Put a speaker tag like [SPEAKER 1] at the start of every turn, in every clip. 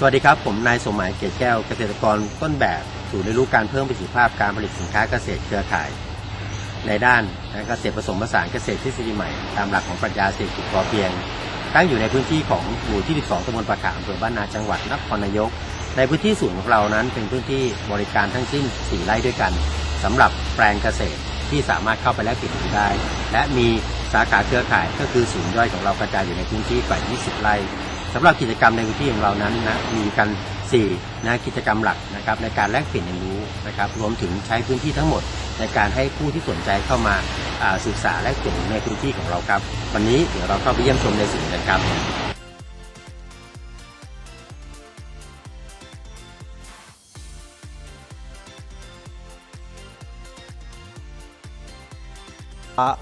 [SPEAKER 1] สวัสดีครับ ผมนายสมหมายเกตแก้วเกษตรกรต้นแบบศูนย์เรียนรู้การเพิ่มประสิทธิภาพการผลิตสินค้าเกษตรเครือข่าย ในด้านเกษตรผสมผสานเกษตรทฤษฎีใหม่ ตามหลักของปรัชญาเศรษฐกิจพอเพียง ตั้งอยู่ในพื้นที่ของหมู่ที่ 12ตำบลปะขามอำเภอบ้านนาจังหวัดนครนายก ในพื้นที่ศูนย์ของเรานั้น เป็นพื้นที่บริการทั้งสิ้น 4 ไร่ด้วยกันสำหรับแปลงเกษตรที่สามารถเข้าไปแลกเปลี่ยนได้ และมีสาขาเครือข่ายก็คือศูนย์ย่อยของเรากระจายอยู่ในพื้นที่กว่า 20 ไร่ สำหรับกิจกรรมในพื้นที่ของเรานั้นนะมีกัน4นะกิจกรรมหลักนะครับในการแลกเปลี่ยนเรียนรู้นะครับรวมถึงใช้พื้นที่ทั้งหมด ในการให้ผู้ที่สนใจเข้ามาศึกษาแลกเปลี่ยนในพื้นที่ของเราครับ วันนี้เดี๋ยวเราเข้าไปเยี่ยมชมในศูนย์กันครับ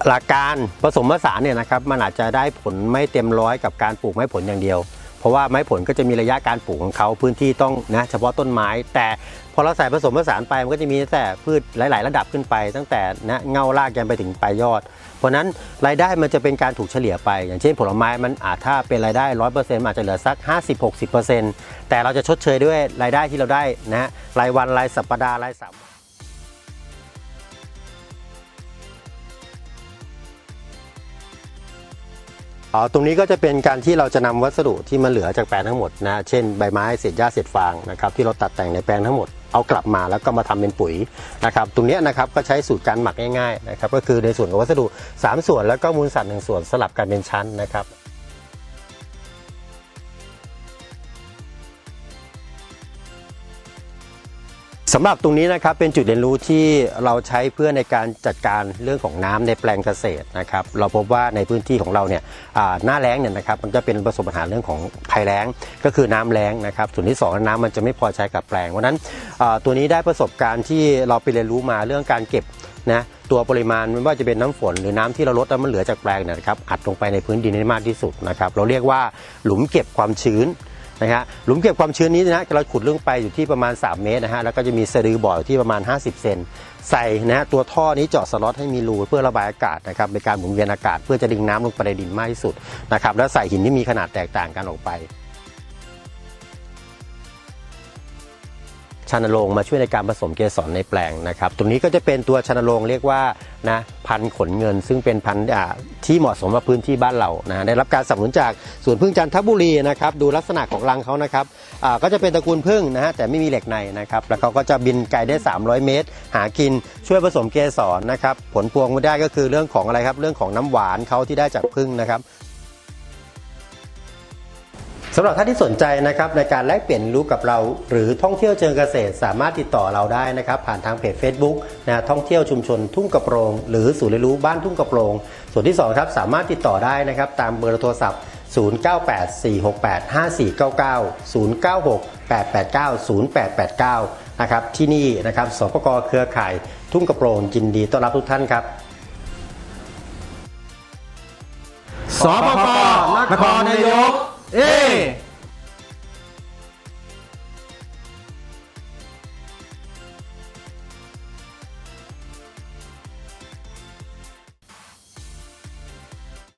[SPEAKER 1] หลักการผสมผสานเนี่ยนะครับมันอาจจะได้ผลไม่เต็มร้อยกับการปลูกไม้ผลอย่างเดียว ราะว่าไม้ผลก็จะมีระยะการปลูกของเขาพื้นที่ต้องนะเฉพาะต้นไม้ แต่พอเราใส่ผสมผสานไปมันก็จะมีแต่พืชหลาย ๆ ระดับขึ้นไป ตั้งแต่นะเงารากยันไปถึงปลายยอด เพราะนั้นรายได้มันจะเป็นการถูกเฉลี่ยไป อย่างเช่นผลไม้มันอาจถ้าเป็นรายได้ร้อยเปอร์เซ็นต์อาจจะเหลือสัก 50-60%แต่เราจะชดเชยด้วยรายได้ที่เราได้นะรายวันรายสัปดาห์รายสาม อ๋อตรงนี้ก็จะเป็นการที่เราจะนำวัสดุที่มันเหลือจากแปลงทั้งหมดนะ เช่นใบไม้เศษหญ้าเศษฟางนะครับที่เราตัดแต่งในแปลงทั้งหมดเอากลับมาแล้วก็มาทำเป็นปุ๋ยนะครับตรงนี้นะครับก็ใช้สูตรการหมักง่ายๆนะครับก็คือในส่วนของวัสดุ 3 ส่วนแล้วก็มูลสัตว์หนึ่งส่วนสลับกันเป็นชั้นนะครับ สำหรับตรงนี้นะครับเป็นจุดเรียนรู้ที่เราใช้เพื่อในการจัดการเรื่องของน้ำในแปลงเกษตรนะครับเราพบว่าในพื้นที่ของเราเนี่ยอ่าหน้าแล้งเนี่ยนะครับมันจะเป็นประสบปัญหาเรื่องของภัยแล้งก็คือน้ำแล้งนะครับส่วนที่สองน้ำมันจะไม่พอใช้กับแปลงเพราะฉะนั้นตัวนี้ได้ประสบการณ์ที่เราไปเรียนรู้มาเรื่องการเก็บนะตัวปริมาณไม่ว่าจะเป็นน้ำฝนหรือน้ำที่เราลดแล้วมันเหลือจากแปลงเนี่ยนะครับอัดลงไปในพื้นดินให้มากที่สุดนะครับเราเรียกว่าหลุมเก็บความชื้น นะฮะหลุมเก็บความชื้นนี้นะเราขุดลงไปอยู่ที่ประมาณ 3 เมตรนะฮะแล้วก็จะมีสะดือบ่ออยู่ที่ประมาณ 50 เซนใส่นะฮะตัวท่อนี้เจาะสล็อตให้มีรูเพื่อระบายอากาศนะครับในการหมุนเวียนอากาศเพื่อจะดึงน้ำลงไปในดินมากที่สุดนะครับแล้วใส่หินที่มีขนาดแตกต่างกันออกไป ชานโรงมาช่วยในการผสมเกสรในแปลงนะครับตรงนี้ก็จะเป็นตัวชานโรงเรียกว่านะพันขนเงิน ซึ่งเป็นพันธุ์ที่เหมาะสมกับพื้นที่บ้านเรานะได้รับการสนับสนุนจากสวนพึ่งจันทบุรีนะครับดูลักษณะของรังเขานะครับก็จะเป็นตระกูลพึ่งนะฮะแต่ไม่มีเหล็กในนะครับแล้วเขาก็จะบินไกลได้ 300 เมตร หากินช่วยผสมเกสรนะครับผลพวงมาได้ก็คือเรื่องของอะไรครับเรื่องของน้ำหวานเขาที่ได้จากพึ่งนะครับ สำหรับท่านที่สนใจนะครับในการแลกเปลี่ยนรู้กับเรา หรือท่องเที่ยวเชิงเกษตร สามารถติดต่อเราได้นะครับ ผ่านทางเพจ Facebook นะท่องเที่ยวชุมชนทุ่งกระโปรง หรือศูนย์เรียนรู้บ้านทุ่งกระโปรง ส่วนที่2ครับสามารถติดต่อได้นะครับตามเบอร์โทรศัพท์ 0984685499 0968890889 นะครับที่นี่นะครับสปกเครือข่ายทุ่งกระโปรงยินดีต้อนรับทุกท่านครับ
[SPEAKER 2] สปปนครนายก เอ้